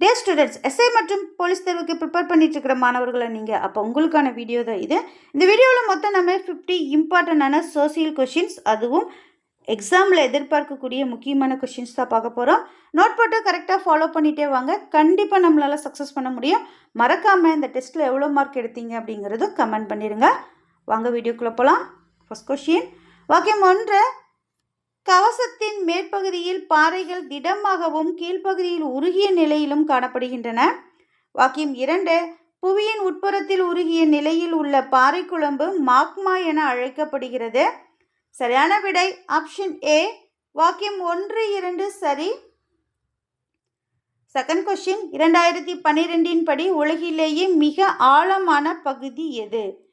டே students SI மற்றும் police தேர்வுக்கு prepare பண்ணிட்டு இருக்கிற மாணவர்களை நீங்கள் அப்போ உங்களுக்கான வீடியோ தான் இது. இந்த வீடியோவில் மொத்தம் நம்ம ஃபிஃப்டி இம்பார்ட்டண்டான சோசியல் கொஷின்ஸ் அதுவும் எக்ஸாமில் எதிர்பார்க்கக்கூடிய முக்கியமான கொஷின்ஸ் தான் பார்க்க போகிறோம் நோட் போட்டு கரெக்டாக ஃபாலோ பண்ணிகிட்டே வாங்க. கண்டிப்பாக நம்மளால் சக்ஸஸ் பண்ண முடியும். மறக்காமல் இந்த டெஸ்ட்டில் எவ்வளோ மார்க் எடுத்தீங்க அப்படிங்கிறதும் கமெண்ட் பண்ணிடுங்க. வாங்க வீடியோக்குள்ளே போகலாம் ஃபஸ்ட் கொஷின் வாக்கியம் ஒன்று கவசத்தின் மேற்பகுதியில் பாறைகள் திடமாகவும் கீழ்ப்பகுதியில் உருகிய நிலையிலும் காணப்படுகின்றன. வாக்கியம் இரண்டு புவியின் உட்புறத்தில் உருகிய நிலையில் உள்ள பாறை குழம்பு மாக்மா என அழைக்கப்படுகிறது. சரியான விடை ஆப்ஷன் ஏ. வாக்கியம் ஒன்று இரண்டு சரி. செகண்ட் கொஸ்டின் இரண்டாயிரத்தி பன்னிரெண்டின் படி உலகிலேயே மிக ஆழமான பகுதி எது?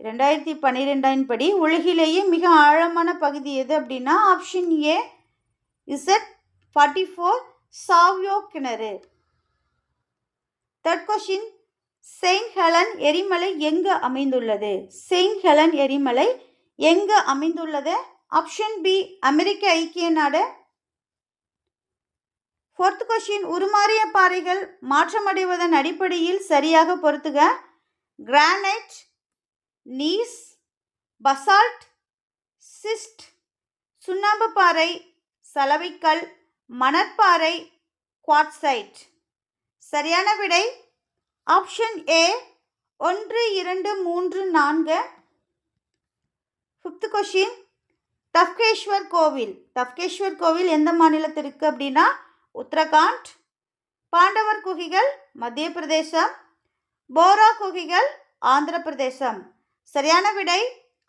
ரெண்டாயிரத்தி பன்னிரெண்டாயின் படி உலகிலேயே மிக ஆழமான பகுதி எது அப்படின்னா option A Z forty four சாவ்யோ கிணறு. தேர்ட் கொஷின் செயின்ட் ஹெலன் எரிமலை எங்கு அமைந்துள்ளது? செயின்ட் ஹெலன் எரிமலை எங்கு அமைந்துள்ளது? ஆப்ஷன் பி அமெரிக்க ஐக்கிய நாடு. ஃபோர்த் கொஷின் உருமாறிய பாறைகள் மாற்றமடைவதன் அடிப்படையில் சரியாக பொறுத்துக கிரானைட் நீஸ் பசால்ட் சிஸ்ட் சுண்ணாம்பு பாறை சலவைக்கல் மணற்பாறை குவாட்சைட். சரியான விடை? ஆப்ஷன் ஏ ஒன்று இரண்டு மூன்று நான்கு. ஃபிஃப்த் கொஷின் தப்கேஸ்வர் கோவில். தப்கேஸ்வர் கோவில் எந்த மாநிலத்திற்கு அப்படின்னா உத்தரகாண்ட் பாண்டவர் குகைகள் மத்திய பிரதேசம் போரா குகைகள் ஆந்திர பிரதேசம் சரியான விடை?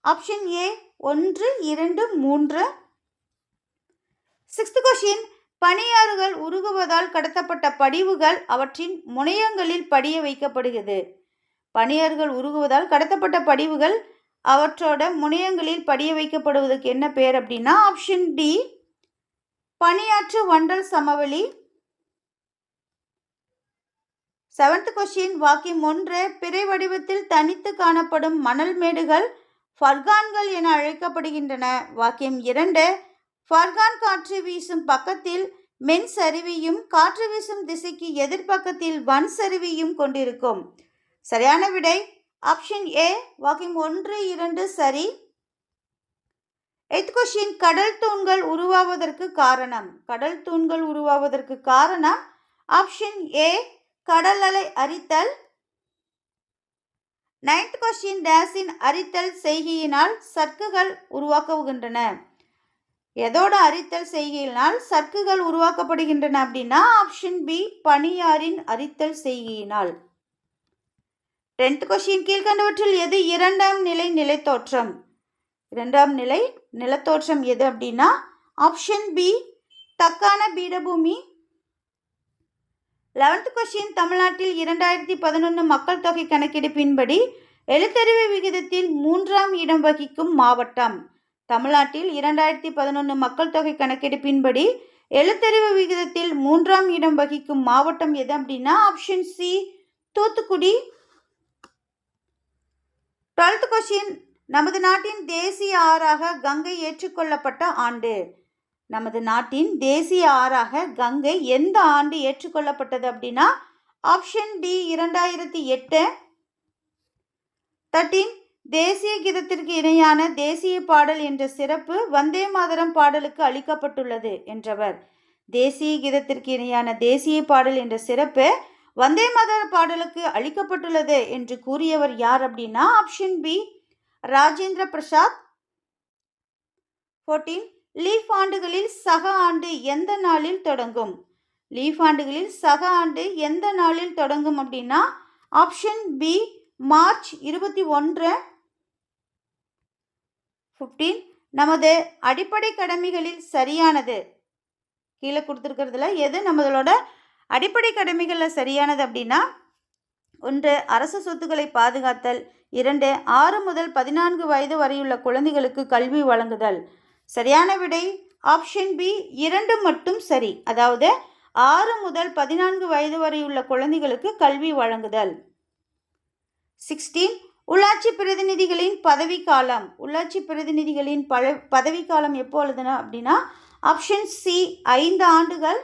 ஆப்ஷன் ஏ ஒன்று இரண்டு மூன்று. சிக்ஸ்த் கொஷின் பனியாறுகள் உருகுவதால் கடத்தப்பட்ட படிவுகள் அவற்றின் முனையங்களில் படிய வைக்கப்படுகிறது. பனியாறுகள் உருகுவதால் கடத்தப்பட்ட படிவுகள் அவற்றோட முனையங்களில் படிய வைக்கப்படுவதற்கு என்ன பேர் அப்படின்னா ஆப்ஷன் டி பனியாற்று வண்டல் சமவெளி செவன்த் கொஷின் வாக்கியம் ஒன்று பிறை வடிவத்தில் தனித்து காணப்படும் மணல் மேடுகள் ஃபர்கான்கள் என அழைக்கப்படுகின்றன. வாக்கியம் இரண்டு ஃபர்கான் காற்று வீசும் பக்கத்தில் மென் சரிவியும் காற்று வீசும் திசைக்கு எதிர்பக்கத்தில் வன் சரிவியும் கொண்டிருக்கும். சரியான விடை ஆப்ஷன் ஏ வாக்கியம் ஒன்று இரண்டு சரி. எய்த் கொஷின் கடல் தூண்கள் உருவாவதற்கு காரணம். கடல் தூண்கள் உருவாவதற்கு காரணம் ஆப்ஷன் ஏ கடல் அலை அரித்தல் நைன்த் கொஸ்டின் டேஸின் அரித்தல் செய்கையினால் சர்க்குகள் உருவாக்குகின்றன எதோட அரித்தல் செய்கையினால் சர்க்குகள் உருவாக்கப்படுகின்றன அப்படின்னா ஆப்ஷன் பி பனியாரின் அரித்தல் செய்கையினால். டென்த் கொஸ்டின் கீழ்கண்டவற்றில் எது இரண்டாம் நிலை நிலைத்தோற்றம்? இரண்டாம் நிலை நிலத்தோற்றம் எது அப்படின்னா ஆப்ஷன் பி தக்கான பீடபூமி லெவன்த் கொஸ்டின் தமிழ்நாட்டில் இரண்டாயிரத்தி பதினொன்று மக்கள் தொகை கணக்கெடுப்பின்படி எழுத்தறிவு விகிதத்தில் மூன்றாம் இடம் வகிக்கும் மாவட்டம். தமிழ்நாட்டில் இரண்டாயிரத்தி பதினொன்று மக்கள் தொகை கணக்கெடுப்பின்படி எழுத்தறிவு விகிதத்தில் மூன்றாம் இடம் வகிக்கும் மாவட்டம் எது அப்படின்னா option C Thoothukudi. Twelfth question நமது நாட்டின் தேசிய ஆறாக கங்கை ஏற்றுக்கொள்ளப்பட்ட ஆண்டு. நமது நாட்டின் தேசிய ஆறாக கங்கை எந்த ஆண்டு ஏற்றுக்கொள்ளப்பட்டது அப்படின்னா ஆப்ஷன் டி இரண்டாயிரத்தி எட்டு. தேர்ட்டீன் தேசிய கீதத்திற்கு இணையான தேசிய பாடல் என்ற சிறப்பு வந்தே மாதரம் பாடலுக்கு அளிக்கப்பட்டுள்ளது என்றவர். தேசிய கீதத்திற்கு இணையான தேசிய பாடல் என்ற சிறப்பு வந்தே மாதர பாடலுக்கு அளிக்கப்பட்டுள்ளது என்று கூறியவர் யார் அப்படின்னா option B Rajendra Prasad. Fourteen leap ஆண்டுகளில் சக ஆண்டு எந்த நாளில் தொடங்கும்? லீஃப் ஆண்டுகளில் சக ஆண்டு எந்த நாளில் தொடங்கும் அப்படின்னா ஆப்ஷன் பி மார்ச் இருபத்தி ஒன்று. ஃபிஃப்டீன் நமது அடிப்படை கடமைகளில் சரியானது. கீழே கொடுத்துருக்கிறதுல எது நம்மளோட அடிப்படை கடமைகளில் சரியானது அப்படின்னா ஒன்று அரசு சொத்துக்களை பாதுகாத்தல். இரண்டு ஆறு முதல் பதினான்கு வயது வரையுள்ள குழந்தைகளுக்கு கல்வி வழங்குதல். சரியான விடை? ஆப்ஷன் பி இரண்டு மட்டும் சரி. அதாவது ஆறு முதல் பதினான்கு வயது வரையுள்ள குழந்தைகளுக்கு கல்வி வழங்குதல். சிக்ஸ்டீன் உள்ளாட்சி பிரதிநிதிகளின் பதவிக்காலம் உள்ளாட்சி பிரதிநிதிகளின் பழ பதவிக்காலம் எப்பொழுதுனா அப்படின்னா ஆப்ஷன் சி ஐந்து ஆண்டுகள்.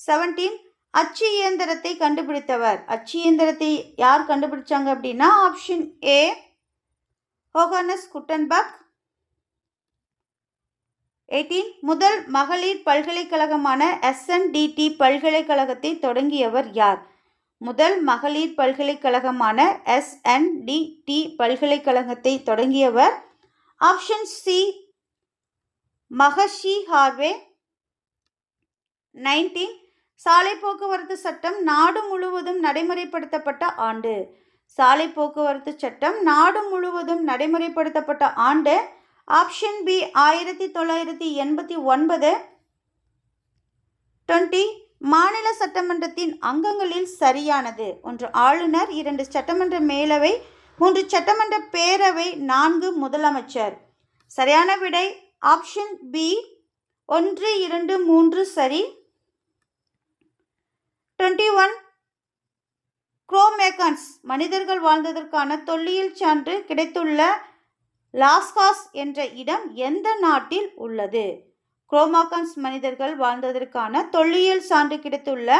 செவன்டீன் அச்சு இயந்திரத்தை கண்டுபிடித்தவர். அச்சு இயந்திரத்தை யார் கண்டுபிடிச்சாங்க அப்படின்னா ஆப்ஷன் ஏ ஹோகனஸ் குட்டன்பக் எயிட்டீன் முதல் மகளிர் பல்கலைக்கழகமான எஸ்என்டிடி பல்கலைக்கழகத்தை தொடங்கியவர் யார்? முதல் மகளிர் பல்கலைக்கழகமான எஸ்என்டிடி பல்கலைக்கழகத்தை தொடங்கியவர் option C Maharshi Karve. Nineteen சாலை போக்குவரத்து சட்டம் நாடு முழுவதும் நடைமுறைப்படுத்தப்பட்ட ஆண்டு. சாலை போக்குவரத்து சட்டம் நாடு முழுவதும் நடைமுறைப்படுத்தப்பட்ட ஆண்டு ஆப்ஷன் பி ஆயிரத்தி தொள்ளாயிரத்தி எண்பத்தி ஒன்பது டுவெண்ட்டி மாநில சட்டமன்றத்தின் அங்கங்களில் சரியானது. ஒன்று ஆளுநர் இரண்டு சட்டமன்ற மேலவை மூன்று சட்டமன்ற பேரவை நான்கு முதலமைச்சர். சரியான விடை ஆப்ஷன் பி ஒன்று இரண்டு மூன்று சரி. டுவெண்ட்டி ஒன் குரோமேக்கன்ஸ் மனிதர்கள் வாழ்ந்ததற்கான தொல்லியல் சான்று கிடைத்துள்ள லாஸ்காஸ் என்ற இடம் எந்த நாட்டில் உள்ளது? குரோமாகன்ஸ் மனிதர்கள் வாழ்ந்ததற்கான தொல்லியல் சான்று கிடைத்துள்ள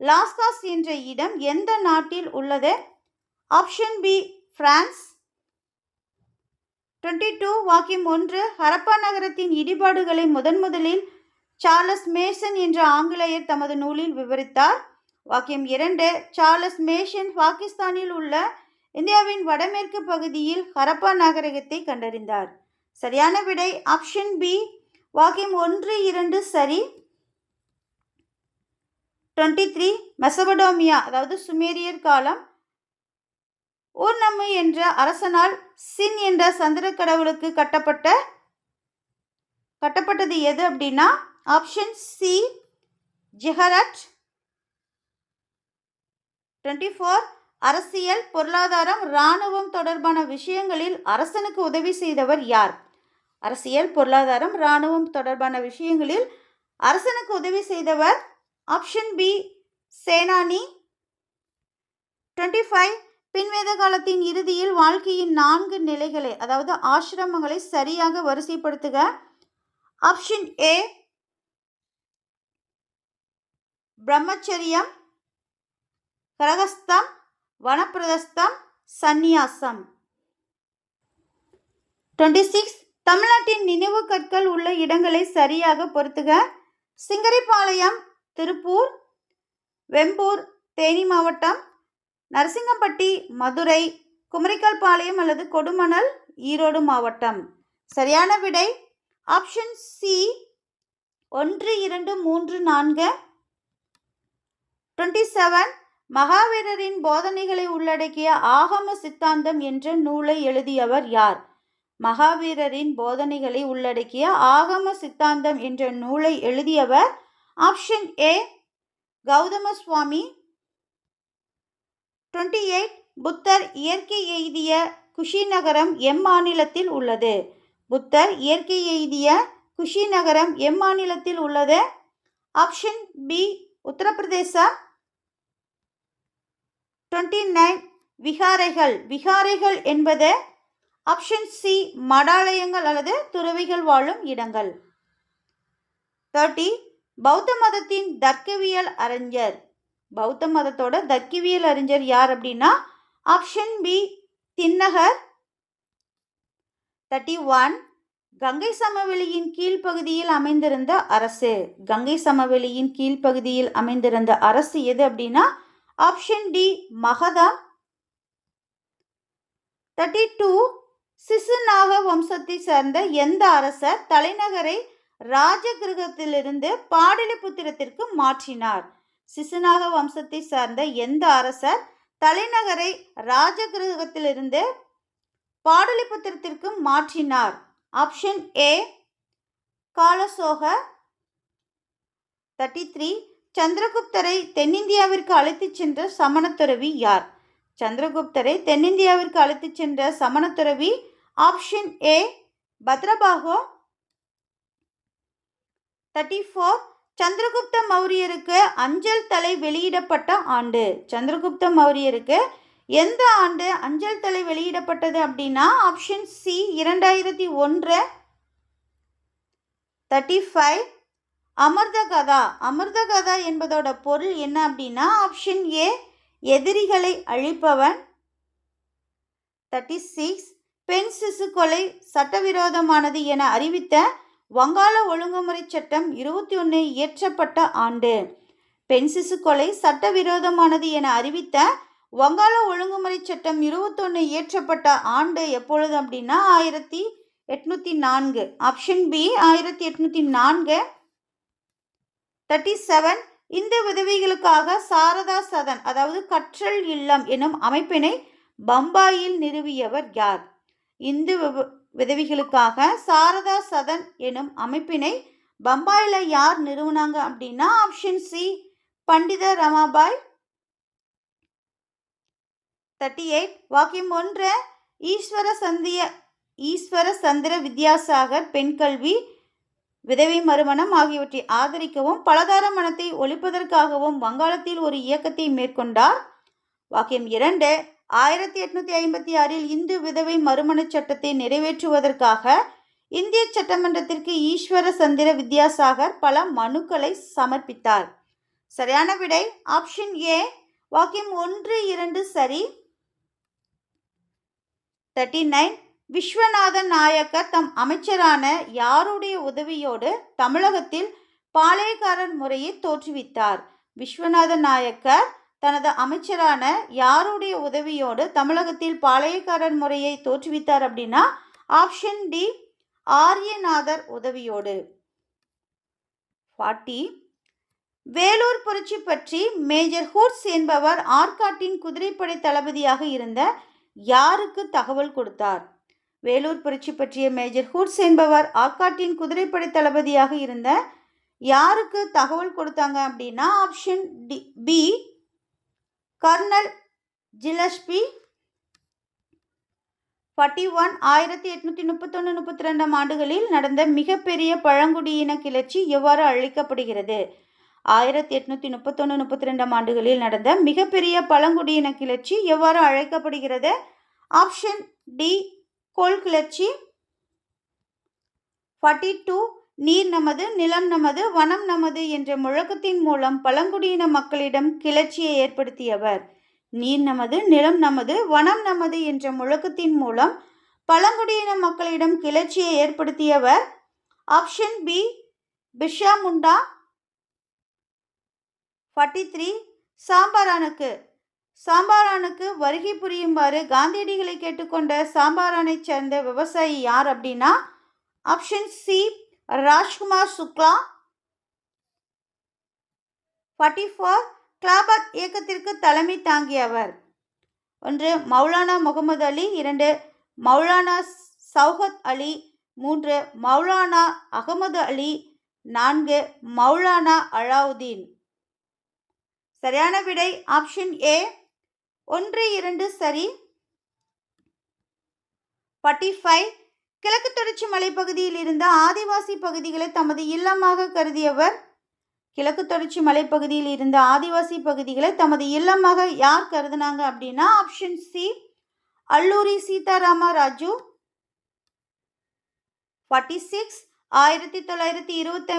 லாஸ்காஸ் என்ற இடம் எந்த நாட்டில் உள்ளது? Option B France. Twenty two வாக்கியம் ஒன்று ஹரப்பா நகரத்தின் இடிபாடுகளை முதன் முதலில் சார்லஸ் மேசன் என்ற ஆங்கிலேயர் தமது நூலில் விவரித்தார். வாக்கியம் இரண்டு சார்லஸ் மேஷன் பாகிஸ்தானில் உள்ள இந்தியாவின் வடமேற்கு பகுதியில் ஹரப்பா நாகரிகத்தை கண்டறிந்தார். சரியான விடை ஆப்ஷன் பி வாக்கியம் ஒன்று இரண்டு சரி. டுவெண்ட்டி த்ரீ மெசபடோமியா அதாவது சுமேரியர் காலம். ஊர்நம்மு என்ற அரசனால் சின் என்ற சந்திர கடவுளுக்கு கட்டப்பட்ட கட்டப்பட்டது எது அப்படின்னா ஆப்ஷன் சி ஜெஹரட் டுவெண்ட்டி ஃபோர் அரசியல் பொருளாதாரம் இராணுவம் தொடர்பான விஷயங்களில் அரசனுக்கு உதவி செய்தவர் யார்? அரசியல் பொருளாதாரம் இராணுவம் தொடர்பான விஷயங்களில் அரசனுக்கு உதவி செய்தவர் option B Senani. Twenty five பின்வேத காலத்தின் இறுதியில் வாழ்க்கையின் நான்கு நிலைகளை அதாவது ஆசிரமங்களை சரியாக வரிசைப்படுத்துக. ஆப்ஷன் ஏ பிரம்மச்சரியம் கரகஸ்தம் வனப்பிரதஸ்தம் சந்நியாசம். டுவெண்ட்டி சிக்ஸ் தமிழ்நாட்டின் நினைவு கற்கள் உள்ள இடங்களை சரியாக பொறுத்துக. சிங்கரிபாளையம் திருப்பூர் வெம்பூர் தேனி மாவட்டம் நரசிங்கம்பட்டி மதுரை குமரிக்கல்பாளையம் அல்லது கொடுமணல் ஈரோடு மாவட்டம். சரியான விடை ஆப்ஷன் சி ஒன்று இரண்டு மூன்று நான்கு. டுவெண்ட்டி செவன் மகாவீரரின் போதனைகளை உள்ளடக்கிய ஆகம சித்தாந்தம் என்ற நூலை எழுதியவர் யார்? மகாவீரரின் போதனைகளை உள்ளடக்கிய ஆகம சித்தாந்தம் என்ற நூலை எழுதியவர் option A Gautama Swami twenty eight புத்தர் இயற்கை எய்திய குஷிநகரம் எம் மாநிலத்தில் உள்ளது. புத்தர் இயற்கை எய்திய குஷிநகரம் எம் மாநிலத்தில் உள்ளது. ஆப்ஷன் பி உத்தரப்பிரதேசம் டுவெண்ட்டி நைன் விகாரைகள். விகாரைகள் என்பது ஆப்ஷன் சி மடாலயங்கள் அல்லது துறவிகள் வாழும் இடங்கள். தேர்ட்டி பௌத்த மதத்தின் தர்க்கவியல் அறிஞர். பௌத்த மதத்தோட தர்க்கவியல் அறிஞர் யார் அப்படின்னா ஆப்ஷன் பி தின்னகர் தேர்ட்டி ஒன் கங்கை சமவெளியின் கீழ்ப்பகுதியில் அமைந்திருந்த அரசு. கங்கை சமவெளியின் கீழ்ப்பகுதியில் அமைந்திருந்த அரசு எது அப்படின்னா option D Magadha thirty two Shishunaga வம்சத்தை சார்ந்த எந்த அரசர் தலைநகரை ராஜகிரகத்திலிருந்து பாடலிபுத்திரத்திற்கு மாற்றினார்? சிசுநாக வம்சத்தை சார்ந்த எந்த அரசர் தலைநகரை ராஜகிரகத்திலிருந்து பாடலிபுத்திரத்திற்கு மாற்றினார்? Option A Kalashoka thirty three சந்திரகுப்தரை தென்னிந்தியாவிற்கு அழைத்துச் சென்ற சமணத்துறவி யார்? சந்திரகுப்தரை தென்னிந்தியாவிற்கு அழைத்துச் சென்ற சமணத்துறவி option A Bhadrabahu. Thirty four Chandragupta மௌரியருக்கு அஞ்சல் தலை வெளியிடப்பட்ட ஆண்டு. சந்திரகுப்த மௌரியருக்கு எந்த ஆண்டு அஞ்சல் தலை வெளியிடப்பட்டது அப்படின்னா ஆப்ஷன் சி இரண்டாயிரத்தி ஒன்று. தேர்ட்டி ஃபைவ் அமிர்த கதா. அமிர்த கதா என்பதோட பொருள் என்ன அப்படின்னா ஆப்ஷன் ஏ எதிரிகளை அழிப்பவன். தேர்ட்டி சிக்ஸ் பெண் சிசு கொலை சட்டவிரோதமானது என அறிவித்த வங்காள ஒழுங்குமுறை சட்டம் இருபத்தி ஒன்று இயற்றப்பட்ட ஆண்டு. பெண் சிசு கொலை சட்டவிரோதமானது என அறிவித்த வங்காள ஒழுங்குமுறை சட்டம் இருபத்தொன்று இயற்றப்பட்ட ஆண்டு எப்பொழுது அப்படின்னா ஆயிரத்தி எட்நூற்றி நான்கு. ஆப்ஷன் பி ஆயிரத்தி எட்நூற்றி நான்கு. தேர்ட்டி செவன் இந்த உதவிகளுக்காக சாரதா சதன் அதாவது கற்றல் இல்லம் எனும் அமைப்பினை பம்பாயில் நிறுவியவர் யார்? இந்து விதவிகளுக்காக சாரதா சதன் எனும் அமைப்பினை பம்பாயில் யார் நிறுவனாங்க அப்படின்னா option C Pandita Ramabai. Thirty eight வாக்கியம் ஒன்று ஈஸ்வர சந்திய ஈஸ்வர சந்திர வித்யாசாகர் பெண் கல்வி விதவை மறுமணம் ஆகியவற்றை ஆதரிக்கவும் பலதார மனத்தை ஒழிப்பதற்காகவும் வங்காளத்தில் ஒரு இயக்கத்தை மேற்கொண்டார். வாக்கியம் இரண்டு ஆயிரத்தி எட்நூத்தி ஐம்பத்தி ஆறில் இந்து விதவை மறுமணச் சட்டத்தை நிறைவேற்றுவதற்காக இந்திய சட்டமன்றத்திற்கு ஈஸ்வர சந்திர வித்யாசாகர் பல மனுக்களை சமர்ப்பித்தார். சரியான விடை ஆப்ஷன் ஏ வாக்கியம் ஒன்று இரண்டு சரி. தேர்ட்டி நைன் விஸ்வநாதன் நாயக்கர் தம் அமைச்சரான யாருடைய உதவியோடு தமிழகத்தில் பாளையக்காரன் முறையை தோற்றுவித்தார். விஸ்வநாதன் நாயக்கர் தனது அமைச்சரான யாருடைய உதவியோடு தமிழகத்தில் பாளையக்காரன் முறையை தோற்றுவித்தார் அப்படின்னா ஆப்ஷன் டி ஆரியநாதர் உதவியோடு. ஃபார்ட்டி வேலூர் புரட்சி பற்றி மேஜர் ஹூட்ஸ் என்பவர் ஆற்காட்டின் குதிரைப்படை தளபதியாக இருந்த யாருக்கு தகவல் கொடுத்தார்? வேலூர் புரட்சி பற்றிய மேஜர் ஹூட்ஸ் என்பவர் ஆக்காட்டின் குதிரைப்படை தளபதியாக இருந்த யாருக்கு தகவல் கொடுத்தாங்க அப்படின்னா option D B colonel Gillespie. Forty one ஆயிரத்தி எட்நூற்றி முப்பத்தொன்று முப்பத்தி ரெண்டாம் ஆண்டுகளில் நடந்த மிகப்பெரிய பழங்குடியின கிளர்ச்சி எவ்வாறு அழைக்கப்படுகிறது? ஆயிரத்தி எட்நூற்றி முப்பத்தொன்று முப்பத்தி ரெண்டாம் ஆண்டுகளில் நடந்த மிகப்பெரிய பழங்குடியின கிளர்ச்சி எவ்வாறு அழைக்கப்படுகிறது? ஆப்ஷன் டி கோல் கிளர்ச்சி. ஃபார்ட்டி டூ நீர் நமது நிலம் நமது வனம் நமது என்ற முழக்கத்தின் மூலம் பழங்குடியின மக்களிடம் கிளர்ச்சியை ஏற்படுத்தியவர். நீர் நமது நிலம் நமது வனம் நமது என்ற முழக்கத்தின் மூலம் பழங்குடியின மக்களிடம் கிளர்ச்சியை ஏற்படுத்தியவர். Option B Birsa Munda. Forty three சாம்பாரானுக்கு சாம்பாரானுக்கு வருகை புரியுமாறு காந்தியடிகளை கேட்டுக்கொண்ட சாம்பாரானைச் சேர்ந்த விவசாயி யார் அப்படின்னா option C Rajkumar Shukla. Forty four Khilafat இயக்கத்திற்கு தலைமை தாங்கியவர். ஒன்று மௌலானா முகமது அலி. இரண்டு மௌலானா சௌஹத் அலி. மூன்று மௌலானா அகமது அலி. நான்கு மௌலானா அலாவுதீன். சரியான விடை ஆப்ஷன் ஏ ஒன்று இரண்டு சரி. ஃபார்ட்டி ஃபைவ் கிழக்கு தொடர்ச்சி மலைப்பகுதியில் இருந்த ஆதிவாசி பகுதிகளை தமது இல்லமாக கருதியவர். கிழக்கு தொடர்ச்சி மலைப்பகுதியில் இருந்த ஆதிவாசி பகுதிகளை தமது இல்லமாக யார் கருதுனாங்க அப்படின்னா option C Alluri Sitarama Raju. Forty six ஆயிரத்தி தொள்ளாயிரத்தி இருபத்தி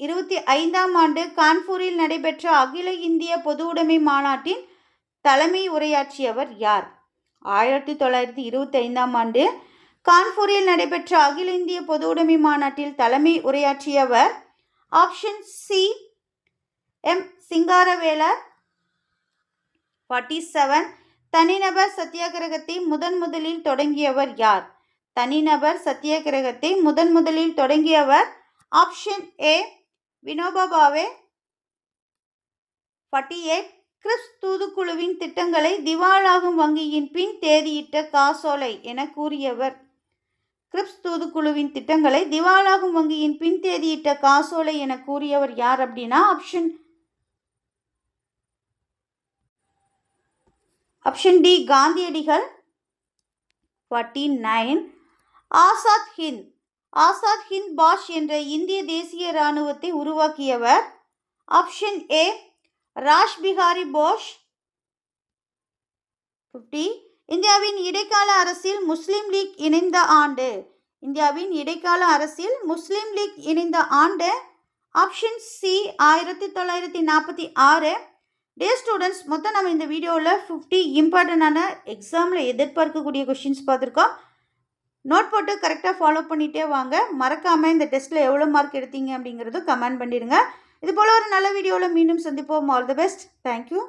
இருபத்தி ஐந்தாம் ஆண்டு கான்பூரில் நடைபெற்ற அகில இந்திய பொது உடைமை மாநாட்டின் தலைமை உரையாற்றியவர் யார்? ஆயிரத்தி தொள்ளாயிரத்தி இருபத்தி ஐந்தாம் ஆண்டு கான்பூரில் நடைபெற்ற அகில இந்திய பொது உடைமை மாநாட்டில் தலைமை உரையாற்றியவர் option C M Singaravelar. Forty seven தனிநபர் சத்தியாகிரகத்தை முதன் முதலில் தொடங்கியவர் யார்? தனிநபர் சத்தியாகிரகத்தை முதன் முதலில் தொடங்கியவர் option A Vinoba Bhave forty eight Cripps தூதுக்குழுவின் திட்டங்களை திவாலாகும் வங்கியின் பின் தேதியிட்ட காசோலை என கூறியவர். கிரிப்ஸ் தூதுக்குழுவின் திட்டங்களை திவாலாகும் வங்கியின் பின் தேதியிட்ட காசோலை என கூறியவர் யார் அப்படின்னா ஆப்ஷன் ஆப்ஷன் டி காந்தியடிகள். Forty nine. ஆசாத் ஹிந்த். ஆசாத் ஹிந்த் பாஷ் என்ற இந்திய தேசிய இராணுவத்தை உருவாக்கியவர். Option A Rash Behari Bose fifty இந்தியாவின் இடைக்கால அரசில் முஸ்லீம் லீக் இணைந்த ஆண்டு. இந்தியாவின் இடைக்கால அரசில் முஸ்லீம் லீக் இணைந்த ஆண்டு. ஆப்ஷன் சி ஆயிரத்தி தொள்ளாயிரத்தி நாற்பத்தி ஆறு. டே ஸ்டூடெண்ட்ஸ் மொத்தம் நம்ம இந்த வீடியோவில் ஃபிஃப்டி இம்பார்ட்டண்டான எக்ஸாமில் எதிர்பார்க்கக்கூடிய கொஷின்ஸ் பார்த்துருக்கோம். நோட் போட்டு கரெக்டாக ஃபாலோ பண்ணிகிட்டே வாங்க. மறக்காமல் இந்த டெஸ்ட்டில் எவ்வளோ மார்க் எடுத்தீங்க அப்படிங்கிறதும் கமெண்ட் பண்ணிடுங்க. இது போல் ஒரு நல்ல வீடியோவில் மீண்டும் சந்திப்போம். All the best thank you